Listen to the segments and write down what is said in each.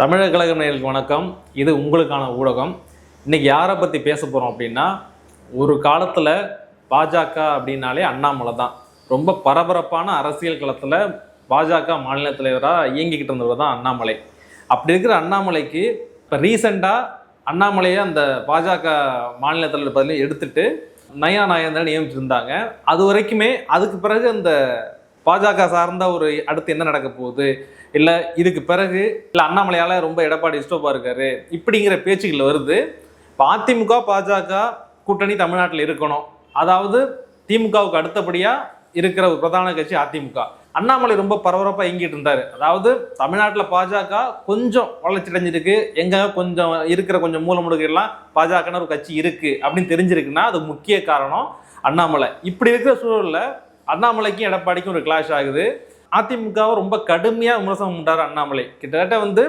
தமிழக கழக நேயர்களுக்கு வணக்கம். இது உங்களுக்கான ஊடகம். இன்றைக்கி யாரை பற்றி பேச போகிறோம் அப்படின்னா ஒரு காலத்தில் பாஜக அப்படின்னாலே அண்ணாமலை தான். ரொம்ப பரபரப்பான அரசியல் களத்தில் பாஜக மாநில தலைவராக இயங்கிக்கிட்டு இருந்தவர் தான் அண்ணாமலை. அப்படி இருக்கிற அண்ணாமலைக்கு இப்போ ரீசெண்டாக அண்ணாமலையை அந்த பாஜக மாநில தலைவர் பதிலையும் எடுத்துட்டு நயா நாயந்திரன் நியமிச்சிருந்தாங்க அது வரைக்குமே அதுக்கு பிறகு அந்த பாஜக சார்ந்த ஒரு அடுத்து என்ன நடக்க போகுது? இல்லை இதுக்கு பிறகு இல்லை அண்ணாமலையால் ரொம்ப எடப்பாடி டிஸ்டர்பாக இருக்காரு இப்படிங்கிற பேச்சுகள் வருது. இப்போ அதிமுக பாஜக கூட்டணி தமிழ்நாட்டில் இருக்கணும். அதாவது திமுகவுக்கு அடுத்தபடியாக இருக்கிற ஒரு பிரதான கட்சி அதிமுக. அண்ணாமலை ரொம்ப பரபரப்பாக இயங்கிட்டு இருந்தார். அதாவது தமிழ்நாட்டில் பாஜக கொஞ்சம் வளர்ச்சி அடைஞ்சிருக்கு கொஞ்சம் இருக்கிற கொஞ்சம் மூலமுடுகெல்லாம் பாஜகன்னு ஒரு கட்சி இருக்குது அப்படின்னு தெரிஞ்சிருக்குன்னா அது முக்கிய காரணம் அண்ணாமலை. இப்படி இருக்கிற சூழலில் அண்ணாமலைக்கும் எடப்பாடிக்கும் ஒரு கிளாஷ் ஆகுது. அதிமுகவை ரொம்ப கடுமையாக விமர்சனம் பண்ணுறாரு அண்ணாமலை. கிட்டத்தட்ட வந்து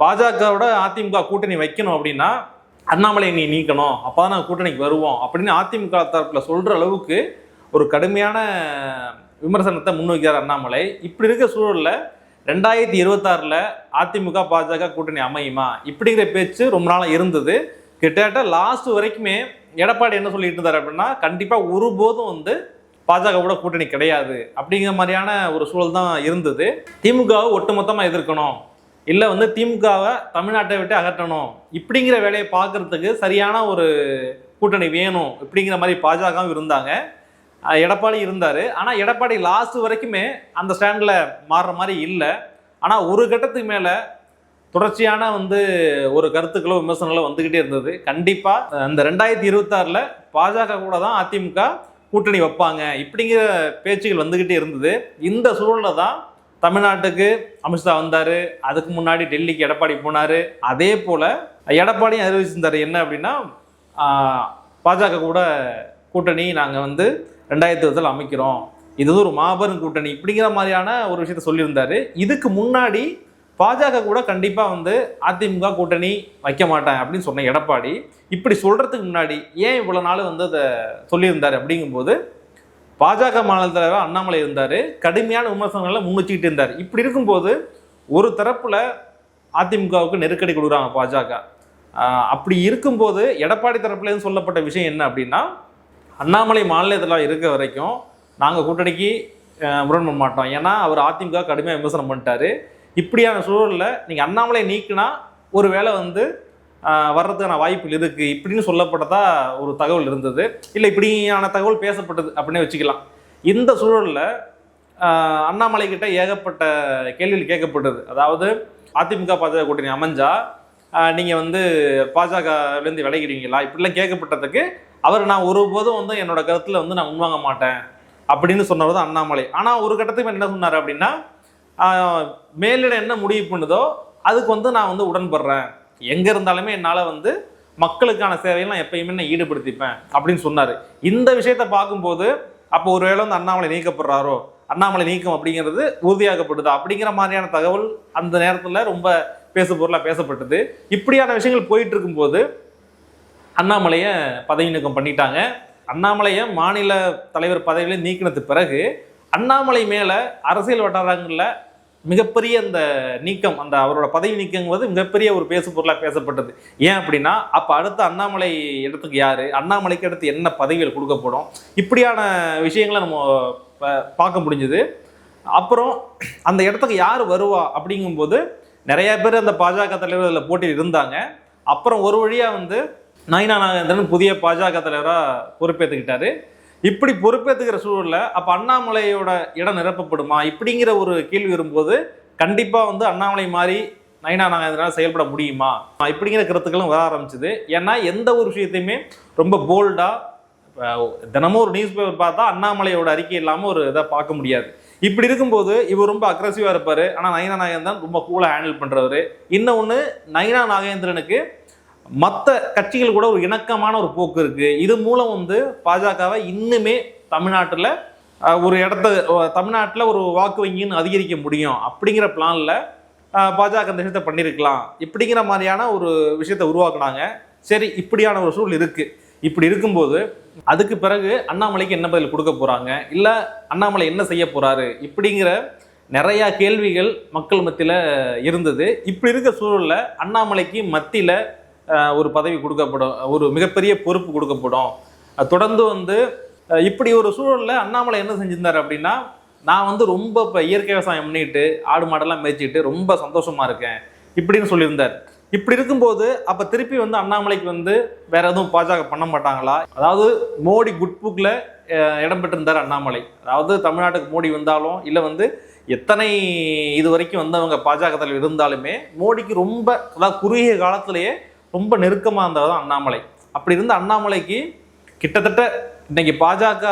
பாஜகவோட அதிமுக கூட்டணி வைக்கணும் அப்படின்னா அண்ணாமலையை நீ நீக்கணும். அப்போ தான் நாங்கள் கூட்டணிக்கு வருவோம். அப்படின்னு அதிமுக தரப்பில் சொல்கிற அளவுக்கு ஒரு கடுமையான விமர்சனத்தை முன்வைக்கிறார் அண்ணாமலை. இப்படி இருக்க சூழலில் ரெண்டாயிரத்தி இருபத்தாறில் அதிமுக பாஜக கூட்டணி அமையுமா? இப்படிங்கிற பேச்சு ரொம்ப நாளாக இருந்தது. கிட்டத்தட்ட லாஸ்ட் வரைக்குமே எடப்பாடி என்ன சொல்லிட்டு இருந்தார் அப்படின்னா கண்டிப்பாக ஒருபோதும் வந்து பாஜகவோட கூட்டணி கிடையாது அப்படிங்கிற மாதிரியான ஒரு சூழல் தான் இருந்தது. திமுகவை ஒட்டுமொத்தமாக எதிர்க்கணும். இல்லை வந்து திமுகவை தமிழ்நாட்டை விட்டு அகற்றணும். இப்படிங்கிற வேலையை பார்க்கறதுக்கு சரியான ஒரு கூட்டணி வேணும் இப்படிங்கிற மாதிரி பாஜகவும் இருந்தாங்க. எடப்பாடி இருந்தார். ஆனால் எடப்பாடி லாஸ்ட் வரைக்குமே அந்த ஸ்டாண்டில் மாறுற மாதிரி இல்லை. ஆனால் ஒரு கட்டத்துக்கு மேலே தொடர்ச்சியான வந்து ஒரு கருத்துக்களோ விமர்சனங்களோ வந்துக்கிட்டே இருந்தது. கண்டிப்பாக அந்த ரெண்டாயிரத்தி இருபத்தாறில் பாஜக கூட தான் அதிமுக கூட்டணி வைப்பாங்க. இப்படிங்கிற பேச்சுகள் வந்துக்கிட்டே இருந்தது. இந்த சூழலில் தான் தமிழ்நாட்டுக்கு அமித்ஷா வந்தார். அதுக்கு முன்னாடி டெல்லிக்கு எடப்பாடி போனார். அதே போல் எடப்பாடியும் அறிவிச்சிருந்தார். என்ன அப்படின்னா பாஜக கூட கூட்டணி நாங்கள் வந்து ரெண்டாயிரத்தி இருபதில் அமைக்கிறோம். இது ஒரு மாபெரும் கூட்டணி. இப்படிங்கிற மாதிரியான ஒரு விஷயத்த சொல்லியிருந்தாரு. இதுக்கு முன்னாடி பாஜக கூட கண்டிப்பாக வந்து அதிமுக கூட்டணி வைக்க மாட்டேன் அப்படின்னு சொன்ன எடப்பாடி இப்படி சொல்கிறதுக்கு முன்னாடி ஏன் இவ்வளோ நாள் வந்து அதை சொல்லியிருந்தார் அப்படிங்கும்போது பாஜக மாநில தலைவர் அண்ணாமலை இருந்தார் கடுமையான விமர்சனங்களை முன்னிச்சுக்கிட்டு இருந்தார். இப்படி இருக்கும்போது ஒரு தரப்புல அதிமுகவுக்கு நெருக்கடி கொடுக்குறாங்க பாஜக. அப்படி இருக்கும்போது எடப்பாடி தரப்புலேருந்து சொல்லப்பட்ட விஷயம் என்ன அப்படின்னா அண்ணாமலை மாநிலத்தில் இருக்க வரைக்கும் நாங்கள் கூட்டணிக்கு முரண்பட மாட்டோம். ஏன்னா அவர் அதிமுக கடுமையாக விமர்சனம் பண்ணிட்டாரு. இப்படியான சூழலில் நீங்கள் அண்ணாமலை நீக்கினா ஒரு வேளை வந்து வர்றதுக்கான வாய்ப்புகள் இருக்குது இப்படின்னு சொல்லப்பட்டதா ஒரு தகவல் இருந்தது. இல்லை இப்படியான தகவல் பேசப்பட்டது அப்படின்னே வச்சுக்கலாம். இந்த சூழலில் அண்ணாமலை கிட்ட ஏகப்பட்ட கேள்விகள் கேட்கப்பட்டது. அதாவது அதிமுக பாஜக கூட்டணி அமைஞ்சா நீங்கள் வந்து பாஜகலேருந்து விளைகிறீங்களா இப்படிலாம் கேட்கப்பட்டதுக்கு அவர் நான் ஒருபோதும் வந்து என்னோட கருத்தில் வந்து நான் உண்வாங்க மாட்டேன். அப்படின்னு சொன்னவர் தான் அண்ணாமலை. ஆனால் ஒரு கட்டத்துக்கு என்ன சொன்னார் அப்படின்னா மேலிடம் என்ன முடிவு பண்ணுதோ அதுக்கு வந்து நான் வந்து உடன்படுறேன். எங்கே இருந்தாலுமே என்னால் வந்து மக்களுக்கான சேவையில் நான் எப்பயுமே நான் ஈடுபடுத்திப்பேன் அப்படின்னு சொன்னார். இந்த விஷயத்தை பார்க்கும்போது அப்போ ஒருவேளை வந்து அண்ணாமலை நீக்கப்படுறாரோ? அண்ணாமலை நீக்கம் அப்படிங்கிறது உறுதியாகப்படுது? அப்படிங்கிற மாதிரியான தகவல் அந்த நேரத்தில் ரொம்ப பேசு பொருளாக பேசப்பட்டது. இப்படியான விஷயங்கள் போயிட்டு இருக்கும்போது அண்ணாமலையை பதவி நீக்கம் பண்ணிட்டாங்க. அண்ணாமலையை மாநில தலைவர் பதவியில் நீக்கினது பிறகு அண்ணாமலை மேலே அரசியல் வட்டாரங்களில் மிகப்பெரிய அந்த நீக்கம் அந்த அவரோட பதவி நீக்கங்கிறது மிகப்பெரிய ஒரு பேசு பொருளாக பேசப்பட்டது. ஏன் அப்படின்னா அப்போ அடுத்த அண்ணாமலை இடத்துக்கு யார் அண்ணாமலைக்கு அடுத்து என்ன பதவிகள் கொடுக்கப்படும் இப்படியான விஷயங்களை நம்ம ப- பார்க்க முடிஞ்சுது. அப்புறம் அந்த இடத்துக்கு யார் வருவா அப்படிங்கும்போது நிறைய பேர் அந்த பாஜக தலைவர் அதில் போட்டியில் இருந்தாங்க. அப்புறம் ஒரு வழியாக வந்து நயினா நாகேந்திரன் புதிய பாஜக தலைவராக பொறுப்பேற்றுக்கிட்டாரு இப்படி பொறுப்பேற்றுக்கிற சூழலில் அப்போ அண்ணாமலையோட இடம் நிரப்பப்படுமா? இப்படிங்கிற ஒரு கேள்வி வரும்போது கண்டிப்பாக வந்து அண்ணாமலை மாதிரி நயினா நாகேந்திரனால் செயல்பட முடியுமா? இப்படிங்கிற கருத்துக்களும் வர ஆரம்பிச்சுது. ஏன்னா எந்த ஒரு விஷயத்தையுமே ரொம்ப போல்டாக தினமும் ஒரு நியூஸ் பேப்பர் பார்த்தா அண்ணாமலையோட அறிக்கை இல்லாமல் ஒரு இதை பார்க்க முடியாது. இப்படி இருக்கும்போது இவர் ரொம்ப அக்ரஸிவாக இருப்பார். ஆனால் நயனா நாகேந்திரன் ரொம்ப கூலாக ஹேண்டில் பண்ணுறவர் இன்னொன்று நயனா நாகேந்திரனுக்கு மற்ற கட்சிகள் கூட ஒரு இணக்கமான ஒரு போக்கு இருக்கு. இது மூலம் வந்து பாஜகவை இன்னுமே தமிழ்நாட்டில் ஒரு இடத்த தமிழ்நாட்டில் ஒரு வாக்கு வங்கின்னு அதிகரிக்க முடியும். அப்படிங்கிற பிளானில் பாஜக இந்த விஷயத்தை பண்ணியிருக்கலாம் இப்படிங்கிற மாதிரியான ஒரு விஷயத்தை உருவாக்குனாங்க. சரி இப்படியான ஒரு சூழல் இருக்கு. இப்படி இருக்கும்போது அதுக்கு பிறகு அண்ணாமலைக்கு என்ன பதில் கொடுக்க போறாங்க? இல்லை அண்ணாமலை என்ன செய்ய போறாரு? இப்படிங்கிற நிறையா கேள்விகள் மக்கள் மத்தியில் இருந்தது. இப்படி இருக்க சூழலில் அண்ணாமலைக்கு மத்தியில் ஒரு பதவி கொடுக்கப்படும் ஒரு மிகப்பெரிய பொறுப்பு கொடுக்கப்படும். தொடர்ந்து வந்து இப்படி ஒரு சூழலில் அண்ணாமலை என்ன செஞ்சிருந்தார் அப்படின்னா நான் வந்து ரொம்ப இப்போ இயற்கை விவசாயம் பண்ணிட்டு ஆடு மாடெல்லாம் மேய்ச்சிட்டு ரொம்ப சந்தோஷமாக இருக்கேன் இப்படின்னு சொல்லியிருந்தார். இப்படி இருக்கும்போது அப்போ திருப்பி வந்து அண்ணாமலைக்கு வந்து வேற எதுவும் பாஜக பண்ண மாட்டாங்களா? அதாவது மோடி குட் புக்கில் இடம் பெற்றிருந்தார் அண்ணாமலை. அதாவது தமிழ்நாட்டுக்கு மோடி வந்தாலும் இல்லை வந்து எத்தனை இது வரைக்கும் வந்தவங்க பாஜக தலைவர் இருந்தாலுமே மோடிக்கு ரொம்ப அதாவது குறுகிய காலத்திலேயே ரொம்ப நெருக்கமாக இருந்தவர் தான் அண்ணாமலை. அப்படி இருந்த அண்ணாமலைக்கு கிட்டத்தட்ட இன்னைக்கு பாஜக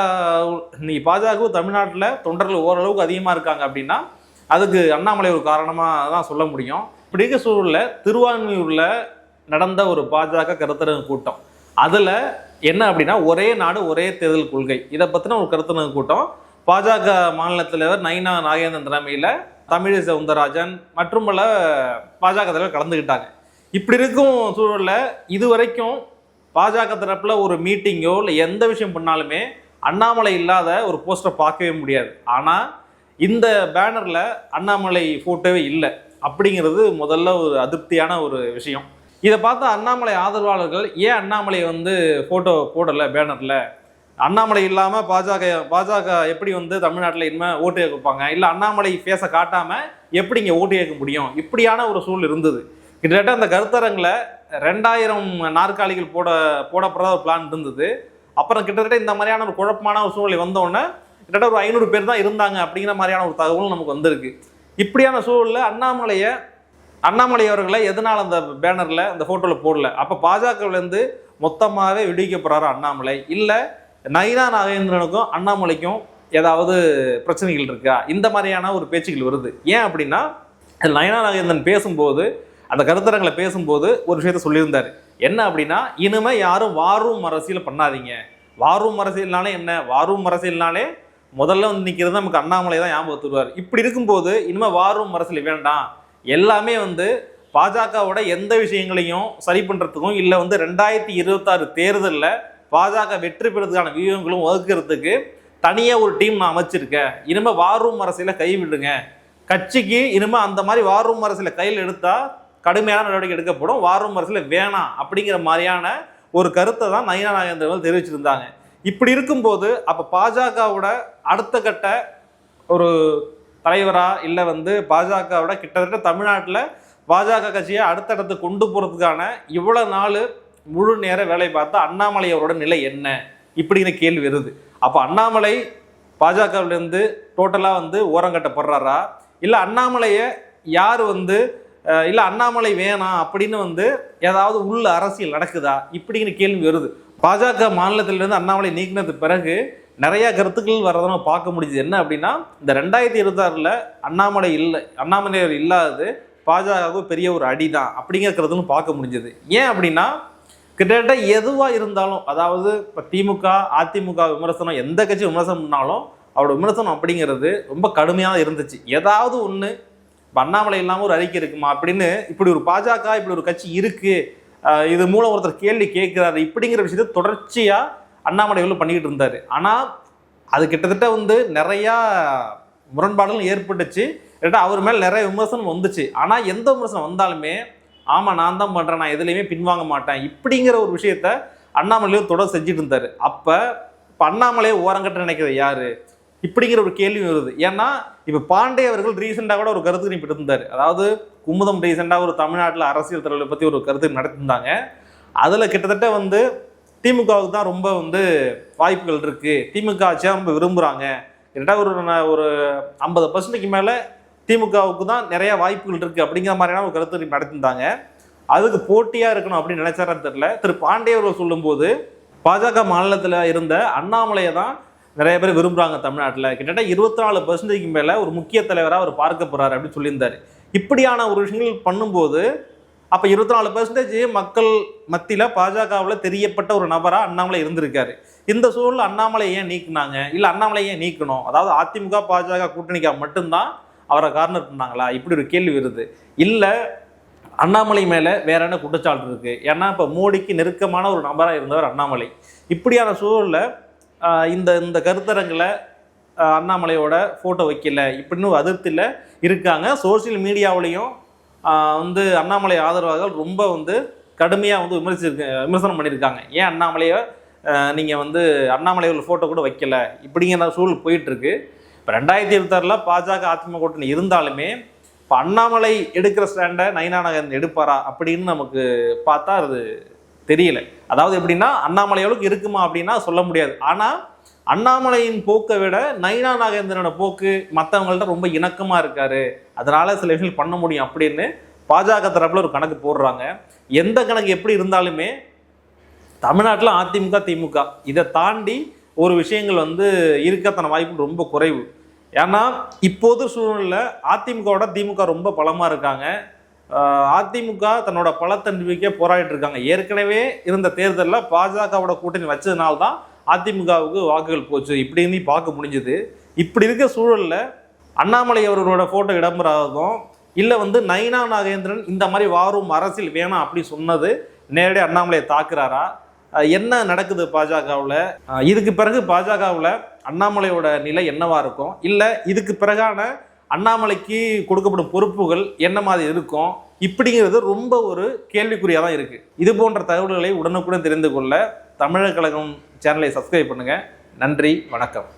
இன்னைக்கு பாஜக தமிழ்நாட்டில் தொண்டர்கள் ஓரளவுக்கு அதிகமாக இருக்காங்க அப்படின்னா அதுக்கு அண்ணாமலை ஒரு காரணமாக தான் சொல்ல முடியும். இப்படி இருக்க சூழலில் திருவான்மையூரில் நடந்த ஒரு பாஜக கருத்தரங்கு கூட்டம். அதில் என்ன அப்படின்னா ஒரே நாடு ஒரே தேர்தல் கொள்கை. இதை பற்றின ஒரு கருத்தரங்கு கூட்டம். பாஜக மாநில தலைவர் நைனா நாகேந்திரன் தலைமையில் தமிழிசை சவுந்தரராஜன் மற்றும் பல பாஜக தலைவர் கலந்துக்கிட்டாங்க இப்படி இருக்கும் சூழலில் இது வரைக்கும் பாஜக தரப்பில் ஒரு மீட்டிங்கோ இல்லை எந்த விஷயம் பண்ணாலுமே அண்ணாமலை இல்லாத ஒரு போஸ்டரை பார்க்கவே முடியாது. ஆனால் இந்த பேனரில் அண்ணாமலை ஃபோட்டோவே இல்லை. அப்படிங்கிறது முதல்ல ஒரு அதிருப்தியான ஒரு விஷயம். இதை பார்த்த அண்ணாமலை ஆதரவாளர்கள் ஏன் அண்ணாமலை வந்து ஃபோட்டோ போடலை பேனரில் அண்ணாமலை இல்லாமல் பாஜக பாஜக எப்படி வந்து தமிழ்நாட்டில் இனிமேல் ஓட்டு கேட்பாங்க இல்லை அண்ணாமலை ஃபேஸை காட்டாமல் எப்படி இங்கே ஓட்டு கேட்க முடியும்? இப்படியான ஒரு சூழல் இருந்தது. கிட்டத்தட்ட அந்த கருத்தரங்கில் ரெண்டாயிரம் நாற்காலிகள் போட போடப்படாத ஒரு பிளான் இருந்தது. அப்புறம் கிட்டத்தட்ட இந்த மாதிரியான ஒரு குழப்பமான ஒரு சூழ்நிலை வந்தோடனே கிட்டத்தட்ட ஒரு ஐநூறு பேர் தான் இருந்தாங்க அப்படிங்கிற மாதிரியான ஒரு தகவலும் நமக்கு வந்திருக்கு. இப்படியான சூழலில் அண்ணாமலையை அண்ணாமலை அவர்களை எதனால் அந்த பேனரில் அந்த ஃபோட்டோவில் போடல? அப்போ பாஜகவிலேருந்து மொத்தமாகவே விடுவிக்கப்படுறாரு அண்ணாமலை? இல்லை நயினா நாகேந்திரனுக்கும் அண்ணாமலைக்கும் ஏதாவது பிரச்சனைகள் இருக்கா? இந்த மாதிரியான ஒரு பேச்சுகள் வருது. ஏன் அப்படின்னா நயனா நாகேந்திரன் பேசும்போது அந்த கருத்தரங்களை பேசும்போது ஒரு விஷயத்த சொல்லியிருந்தார். என்ன அப்படின்னா இனிமே யாரும் வாரும் அரசியல் பண்ணாதீங்க. வாரும் அரசியல்னாலே என்ன? வாரும் அரசியல்னாலே முதல்ல வந்து நிற்கிறது நமக்கு அண்ணாமலை தான் ஞாபகத்துருவார் இப்படி இருக்கும்போது இனிமேல் வாரும் அரசியல் வேண்டாம். எல்லாமே வந்து பாஜகவோட எந்த விஷயங்களையும் சரி பண்ணுறதுக்கும் இல்லை வந்து ரெண்டாயிரத்தி இருபத்தாறு தேர்தலில் பாஜக வெற்றி பெறதுக்கான வியூகங்களும் வகுக்கிறதுக்கு தனியாக ஒரு டீம் நான் அமைச்சிருக்கேன் இனிமேல் வாரும் அரசியலை கைவிடுங்க. கட்சிக்கு இனிமேல் அந்த மாதிரி வாரும் அரசியலை கையில் எடுத்தால் கடுமையான நடவடிக்கை எடுக்கப்படும். வாரம் அரசில் வேணாம் அப்படிங்கிற மாதிரியான ஒரு கருத்தை தான் நயினா நாகேந்திரவர்கள் தெரிவிச்சிருந்தாங்க. இப்படி இருக்கும்போது அப்போ பாஜகவோட அடுத்த கட்ட ஒரு தலைவராக இல்லை வந்து பாஜகவோட கிட்டத்தட்ட தமிழ்நாட்டில் பாஜக கட்சியை அடுத்த இடத்துக்கு கொண்டு போகிறதுக்கான இவ்வளோ நாள் முழு நேர வேலை பார்த்தா அண்ணாமலை அவரோட நிலை என்ன? இப்படிங்கிற கேள்வி வருது. அப்போ அண்ணாமலை பாஜகவிலேருந்து டோட்டலாக வந்து ஓரங்கட்டப்படுறாரா இல்லை அண்ணாமலையை யார் வந்து இல்லை அண்ணாமலை வேணாம் அப்படின்னு வந்து ஏதாவது உள்ள அரசியல் நடக்குதா? இப்படிங்கிற கேள்வி வருது. பாஜக மாநிலத்திலிருந்து அண்ணாமலை நீக்கினதுக்கு பிறகு நிறைய கருத்துக்கள் வர்றதை நம்ம பார்க்க முடிஞ்சது. என்ன அப்படின்னா இந்த ரெண்டாயிரத்தி இருபத்தாறில் அண்ணாமலை இல்லை அண்ணாமலையர் இல்லாதது பாஜகவுக்கு பெரிய ஒரு அடி தான் அப்படிங்கிறதுன்னு பார்க்க முடிஞ்சது. ஏன் அப்படின்னா கிட்டத்தட்ட எதுவாக இருந்தாலும் அதாவது இப்போ திமுக அதிமுக விமர்சனம் எந்த கட்சி விமர்சனம் பண்ணாலும் அவரோட விமர்சனம் அப்படிங்கிறது ரொம்ப கடுமையாக இருந்துச்சு. ஏதாவது ஒன்று இப்போ அண்ணாமலை இல்லாமல் ஒரு அறிக்கை இருக்குமா அப்படின்னு இப்படி ஒரு பாஜக இப்படி ஒரு கட்சி இருக்கு. இது மூலம் ஒருத்தர் கேள்வி கேட்குறாரு. இப்படிங்கிற விஷயத்த தொடர்ச்சியாக அண்ணாமலை வந்து பண்ணிக்கிட்டு இருந்தார். ஆனால் அது கிட்டத்தட்ட வந்து நிறையா முரண்பாடுகள் ஏற்பட்டுச்சு. இல்லாட்டா அவர் மேலே நிறைய விமர்சனம் வந்துச்சு. ஆனால் எந்த விமர்சனம் வந்தாலுமே ஆமாம் நான் தான் பண்ணுறேன் நான் எதுலேயுமே பின்வாங்க மாட்டேன் இப்படிங்கிற ஒரு விஷயத்த அண்ணாமலையும் தொடர் செஞ்சுட்டு இருந்தார். அப்போ இப்போ அண்ணாமலையை ஓரங்கட்ட நினைக்கிறது யார்? இப்படிங்கிற ஒரு கேள்வி வருது. ஏன்னா இப்போ பாண்டே அவர்கள் ரீசெண்டாக கூட ஒரு கருத்து நீப்பிட்டு இருந்தார். அதாவது குமுதம் ரீசெண்டாக ஒரு தமிழ்நாட்டில் அரசியல் தலைவர்களை பற்றி ஒரு கருத்து நடத்திருந்தாங்க அதில் கிட்டத்தட்ட வந்து திமுகவுக்கு தான் ரொம்ப வந்து வாய்ப்புகள் இருக்குது திமுக ஆட்சியாக ரொம்ப விரும்புகிறாங்க கிட்டத்தட்ட ஒரு ஒரு ஐம்பது பர்சன்ட்டுக்கு மேலே திமுகவுக்கு தான் நிறைய வாய்ப்புகள் இருக்குது அப்படிங்கிற மாதிரியான ஒரு கருத்து நடத்திருந்தாங்க அதுக்கு போட்டியாக இருக்கணும் அப்படின்னு நினைச்சாரான்னு தெரில திரு. பாண்டே அவர்கள் சொல்லும்போது பாஜக மாநிலத்தில் இருந்த அண்ணாமலையை தான் நிறைய பேர் விரும்புகிறாங்க தமிழ்நாட்டில். கிட்டத்தட்ட இருபத்தி நாலு பர்சன்டேஜ்க்கு மேலே ஒரு முக்கிய தலைவராக அவர் பார்க்க போகிறாரு அப்படின்னு சொல்லியிருந்தாரு. இப்படியான ஒரு விஷயங்கள் பண்ணும்போது அப்போ இருபத்தி நாலு பர்சன்டேஜ் மக்கள் மத்தியில் பாஜகவில் தெரியப்பட்ட ஒரு நபராக அண்ணாமலை இருந்திருக்காரு. இந்த சூழலில் அண்ணாமலை ஏன் நீக்குனாங்க? இல்லை அண்ணாமலை ஏன் நீக்கணும்? அதாவது அதிமுக பாஜக கூட்டணிக்காக மட்டும்தான் அவரை கார்னர் பண்ணாங்களா? இப்படி ஒரு கேள்வி வருது. இல்லை அண்ணாமலை மேலே வேற என்ன குற்றச்சாட்டு இருக்குது ஏன்னா இப்போ மோடிக்கு நெருக்கமான ஒரு நபராக இருந்தவர் அண்ணாமலை. இப்படியான சூழலில் இந்த இந்த கருத்தரங்கில் அண்ணாமலையோட ஃபோட்டோ வைக்கல. இப்படின்னு அதிருப்தியில் இருக்காங்க. சோஷியல் மீடியாவிலையும் வந்து அண்ணாமலை ஆதரவாளர்கள் ரொம்ப வந்து கடுமையாக வந்து விமர்சிச்சிருக்க விமர்சனம் பண்ணியிருக்காங்க ஏன் அண்ணாமலையை நீங்கள் வந்து அண்ணாமலை ஃபோட்டோ கூட வைக்கல? இப்படிங்கிற சூழல் போயிட்டுருக்கு. இப்போ ரெண்டாயிரத்தி இருபத்தாறில் பாஜக அதிமுக கூட்டணி இருந்தாலுமே இப்போ அண்ணாமலை எடுக்கிற ஸ்டாண்டை நயினா எடுப்பாரா அப்படின்னு நமக்கு பார்த்தா அது தெரியல. அதாவது எப்படின்னா அண்ணாமலை அளவுக்கு இருக்குமா அப்படின்னா சொல்ல முடியாது. ஆனால் அண்ணாமலையின் போக்கை விட நயினா நாகேந்திரனோட போக்கு மற்றவங்கள்ட்ட ரொம்ப இணக்கமாக இருக்காரு. அதனால சில விஷயங்கள் பண்ண முடியும் அப்படின்னு பாஜக தரப்பில் ஒரு கணக்கு போடுறாங்க. எந்த கணக்கு எப்படி இருந்தாலுமே தமிழ்நாட்டில் அதிமுக திமுக. இதை தாண்டி ஒரு விஷயங்கள் வந்து இருக்கத்தன வாய்ப்பு ரொம்ப குறைவு. ஏன்னா இப்போது சூழ்நிலை அதிமுகவோட திமுக ரொம்ப பலமாக இருக்காங்க. அதிமுக தன்னோட பலத்தை நிரூபிக்க போராடிட்டு இருக்காங்க. ஏற்கனவே இருந்த தேர்தலில் பாஜகவோட கூட்டணி வச்சதுனால தான் அதிமுகவுக்கு வாக்குகள் போச்சு. இப்படின்னு பார்க்க முடிஞ்சுது. இப்படி இருக்க சூழலில் அண்ணாமலை அவர்களோட ஃபோட்டோ இடம்பெறாததும் இல்லை வந்து நயினா நாகேந்திரன் இந்த மாதிரி வாரும் அரசியல் வேணாம் அப்படி சொன்னது நேரடியாக அண்ணாமலையை தாக்குறாரா? என்ன நடக்குது பாஜகவில்? இதுக்கு பிறகு பாஜகவில் அண்ணாமலையோட நிலை என்னவா இருக்கும்? இல்லை இதுக்கு பிறகான அண்ணாமலைக்கு கொடுக்கப்படும் பொறுப்புகள் என்ன மாதிரி இருக்கும்? இப்படிங்கிறது ரொம்ப ஒரு கேள்விக்குறியாக தான் இருக்குது இது போன்ற தகவல்களை உடனுக்குடன் தெரிந்து கொள்ள தமிழக கழகம் சேனலை சப்ஸ்கிரைப் பண்ணுங்கள் நன்றி வணக்கம்.